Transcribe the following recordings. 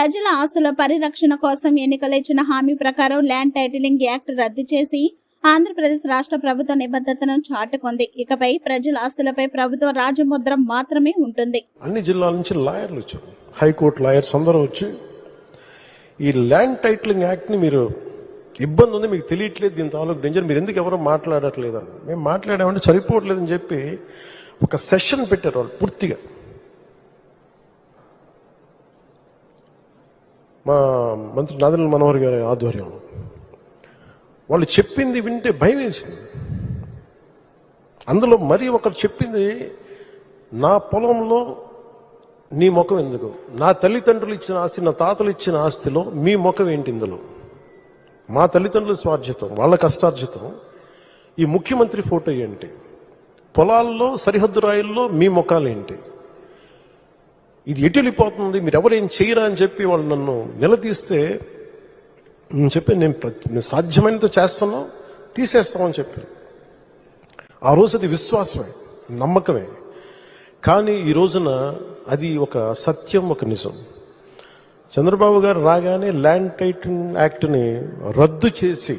ప్రజల ఆస్తుల పరిరక్షణ కోసం ఎన్నికలు ఇచ్చిన హామీ ప్రకారం ల్యాండ్ టైటిలింగ్ యాక్ట్ రద్దు చేసి ఆంధ్రప్రదేశ్ రాష్ట్ర ప్రభుత్వ నిబద్ధతను చాటుకుంది. ఇకపై ప్రజల ఆస్తులపై ప్రభుత్వ రాజముద్ర మాత్రమే ఉంటుంది. అన్ని జిల్లాల నుంచి లాయర్లు వచ్చారు. హైకోర్టు లాయర్స్ అందరూ వచ్చి ఈ ల్యాండ్ టైటిలింగ్ యాక్ట్ని మీరు ఇబ్బంది ఉంది మీకు తెలియట్లేదు దీని తాలూకు డేంజర్ మీరు ఎందుకు ఎవరు మాట్లాడట్లేదు అని. మేము మాట్లాడామంటే సరిపోవట్లేదని చెప్పి ఒక సెషన్ పెట్టారు వాళ్ళు పూర్తిగా. మా మంత్రి నాదల మనోహర్ గారి ఆధ్వర్యంలో. వాళ్ళు చెప్పింది వింటే భయం వేసింది. అందులో మరి ఒకరు చెప్పింది నా పొలంలో నీ ముఖం ఎందుకు? నా తల్లిదండ్రులు ఇచ్చిన ఆస్తి నా తాతలు ఇచ్చిన ఆస్తిలో మీ ముఖం ఏంటి ఇందులో? మా తల్లిదండ్రుల స్వార్జితం వాళ్ళ కష్టార్జితం. ఈ ముఖ్యమంత్రి ఫోటో ఏంటి? పొలాల్లో సరిహద్దు రాయిల్లో మీ ముఖాలు ఏంటి? ఇది ఎటు వెళ్ళిపోతుంది? మీరు ఎవరేం చేయరా అని చెప్పి వాళ్ళు నన్ను నిలదీస్తే నేను చెప్పి నేను సాధ్యమైనది నేను సాధ్యమైనంత తీసేస్తామని చెప్పి ఆ రోజు అది విశ్వాసమే నమ్మకమే. కానీ ఈ రోజున అది ఒక సత్యం ఒక నిజం. చంద్రబాబు గారు రాగానే ల్యాండ్ టైటింగ్ యాక్ట్ని రద్దు చేసి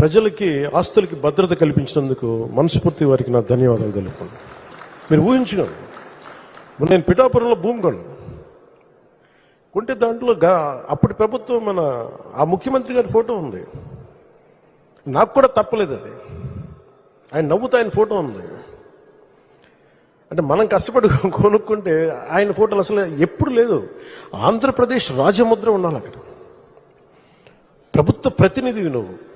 ప్రజలకి ఆస్తులకి భద్రత కల్పించినందుకు మనస్ఫూర్తి వారికి నా ధన్యవాదాలు తెలుపుతున్నాను మీరు ఊహించుకోండి. నేను పిఠాపురంలో భూమి కొన్నాను కొంటే దాంట్లో గా అప్పటి ప్రభుత్వం మన ఆ ముఖ్యమంత్రి గారి ఫోటో ఉంది. నాకు కూడా తప్పలేదు అది. ఆయన నవ్వుతూ ఆయన ఫోటో ఉంది. అంటే మనం కష్టపడి కొనుక్కుంటే ఆయన ఫోటోలు అసలు ఎప్పుడు లేదు. ఆంధ్రప్రదేశ్ రాజముద్ర ఉండాలి అక్కడ. ప్రభుత్వ ప్రతినిధివి నువ్వు.